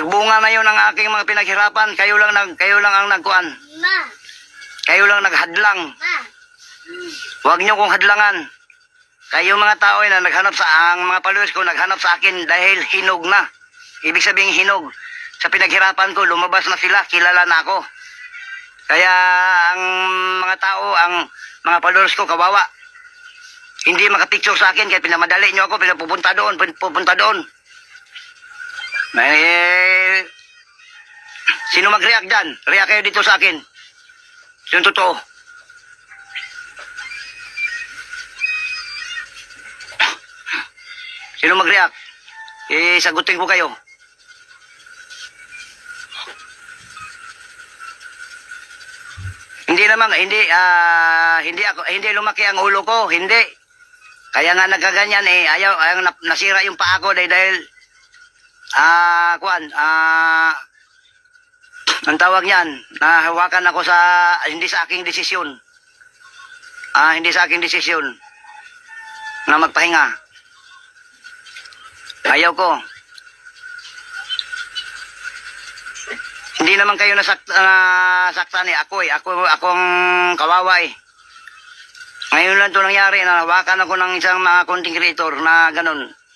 Nagbunga na yun ang aking mga pinaghirapan. Kayo lang nag kayo lang ang nagkuan. Ma, Kayo lang naghadlang. ma. Huwag niyo kong hadlangan. Kayo mga tao na naghanap sa ang mga followers ko naghanap sa akin dahil hinog na. Ibig sabihin hinog. Sa pinaghirapan ko, lumabas na sila, kilala na ako. Kaya ang mga tao, ang mga followers ko, kawawa. Hindi makapicture sa akin, kaya pinamadali niyo ako, pinapupunta doon, pupunta doon. Eh, sino mag-react dyan? React kayo dito sa akin. Yung totoo. Sino mag-react? Eh, sagutin ko kayo. Hindi naman, hindi, ah, hindi ako, hindi lumaki ang ulo ko, hindi. Kaya nga nagkaganyan eh, ayaw, ayaw na- nasira yung paa ko dahil, dahil ah, kuan, ah, ang tawag niyan, nahawakan ako sa, hindi sa aking desisyon. Ah, hindi sa aking desisyon na magpahinga. Ayaw ko. Hindi naman kayo nasak uh, saktan eh. Ako eh. Ako, akong kawawa eh. Ngayon lang ito nangyari. Nahawakan ako ng isang mga content creator na ganun.